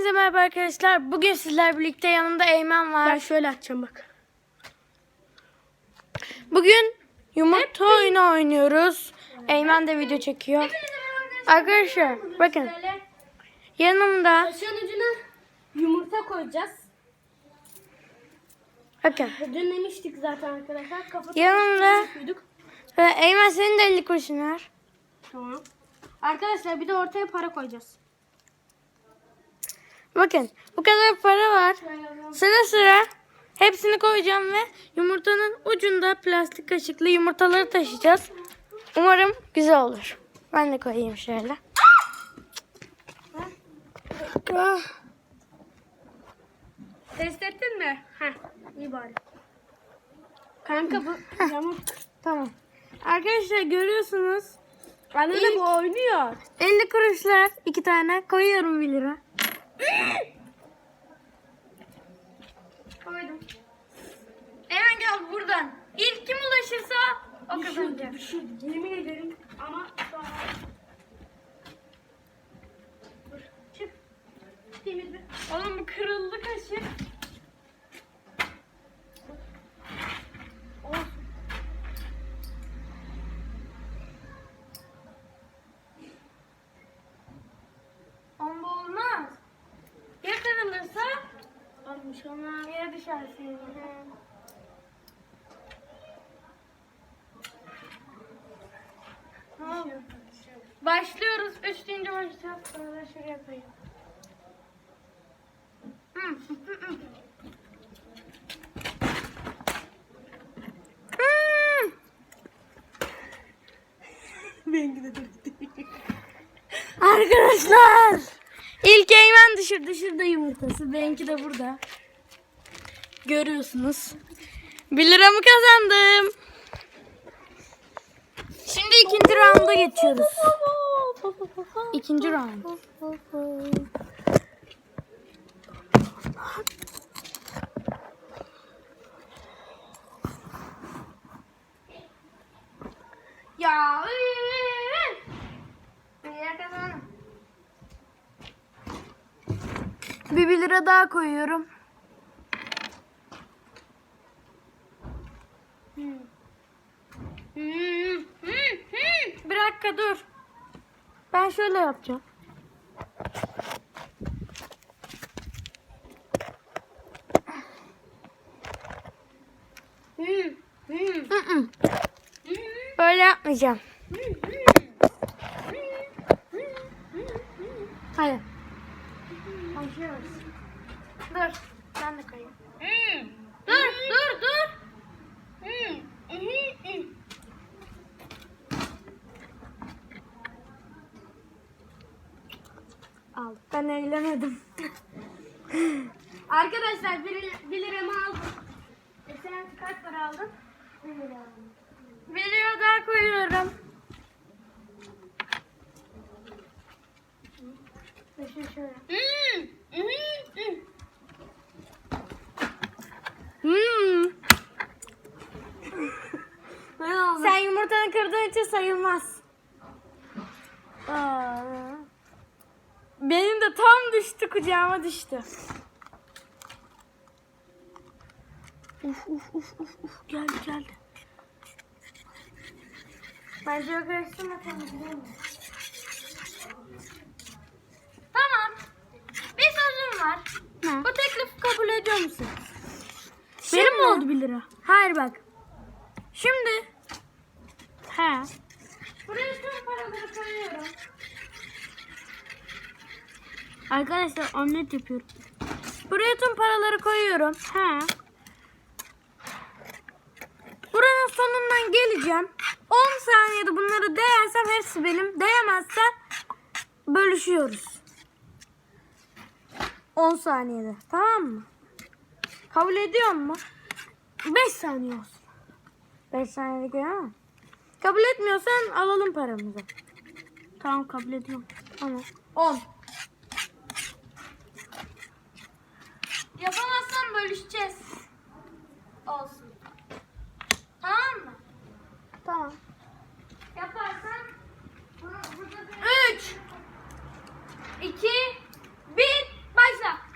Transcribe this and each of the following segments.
Hepinize merhaba arkadaşlar. Bugün sizler birlikte yanımda Eymen var. Ben şöyle açacağım bak. Bugün yumurta oyunu oynuyoruz. Eymen de video çekiyor. Arkadaşlar bakın yanımda Kaşığın ucuna yumurta koyacağız. bakın Dün demiştik zaten arkadaşlar. Kafa yanımda Eymen senin de 50 kuruşun var. Tamam. Arkadaşlar bir de ortaya para koyacağız. Bakın bu kadar para var. Sıra sıra hepsini koyacağım ve yumurtanın ucunda plastik kaşıklı yumurtaları taşıyacağız. Umarım güzel olur. Ben de koyayım şöyle. Ah. Test ettin mi? Heh. iyi bari. Kanka bu yamuk. Tamam. Arkadaşlar görüyorsunuz. Anne de bu oynuyor. 50 kuruşlar iki tane koyuyorum 1 lira. Koydum. Hemen gel buradan. İlk kim ulaşırsa o kazanacak. Düşürdü. Yemin ederim ama daha... Dur. Çık. Temiz bir. Oğlum bu kırıldı kaşık. Olmuş ama. yere düşersin. Tamam. Başlıyoruz. Üç deyince başlayacağız. Sonra şuraya koyayım. Hmm. Bengi de. Arkadaşlar. İlk Eymen düşürdü. Şurada yumurtası. Benimki de burada. Görüyorsunuz. 1 liramı kazandım. Şimdi ikinci rounda geçiyoruz. İkinci round. Ya. Bir lira kazandım. Bir 1 lira daha koyuyorum. Bir dakika dur. Ben şöyle yapacağım. Böyle yapmayacağım. Hayır. Dur. Ben de koyayım. Dur, dur, dur. Al. Ben eğlenemedim. Arkadaşlar 1 bir liramı aldım. E sen kaç para aldın? 1 lira aldım. Bir lira daha koyuyorum. Düşün şöyle. Hmm. Sen yumurtanı kırdığın için sayılmaz. Aa. Benim de tam düştü kucağıma düştü. Uf uf uf uf uf geldi geldi. Bence o karıştırma temizleyeyim. Tamam. Bir sözüm var. Ne? Bu teklifi kabul ediyor musun? Benim mi oldu 1 lira? Hayır bak. Şimdi He. buraya tüm paraları koyuyorum. Arkadaşlar omlet yapıyorum. Buraya tüm paraları koyuyorum. He. Buranın sonundan geleceğim. 10 saniyede bunları değersem hepsi benim. Değemezsem bölüşüyoruz. 10 saniyede. Tamam mı? Kabul ediyor mu? 5 saniye olsun. 5 saniyede göremem. Kabul etmiyorsan alalım paramızı. Tamam kabul ediyorum. Tamam. 10. Yapamazsan bölüşeceğiz. Olsun. Tamam mı? Tamam. Yaparsan bunu burada 3 2 1 Başla.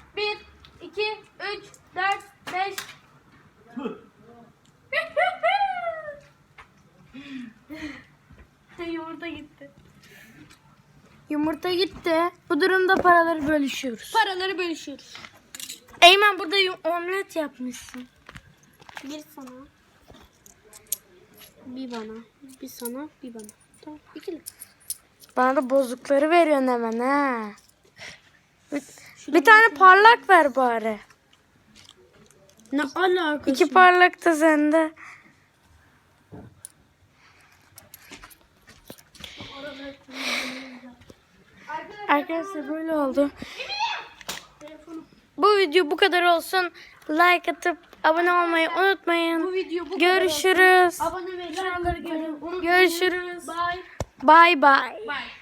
Da gitti. Bu durumda paraları bölüşüyoruz. Paraları bölüşüyoruz. Eymen burada omlet yapmışsın. Bir sana. Bir bana. Bir sana. Bir bana. Tamam. İkili. Bana da bozukları veriyorsun hemen ha. Bir, bir tane parlak ver bari. Ne alakası? İki parlak da sende. Arkadaşlar böyle oldu. Bu video bu kadar olsun. Like atıp abone olmayı unutmayın. Bu video bu Görüşürüz. kadar. Abone ve like atmayı unutmayın. Görüşürüz. Bye. Bye bye. Bye.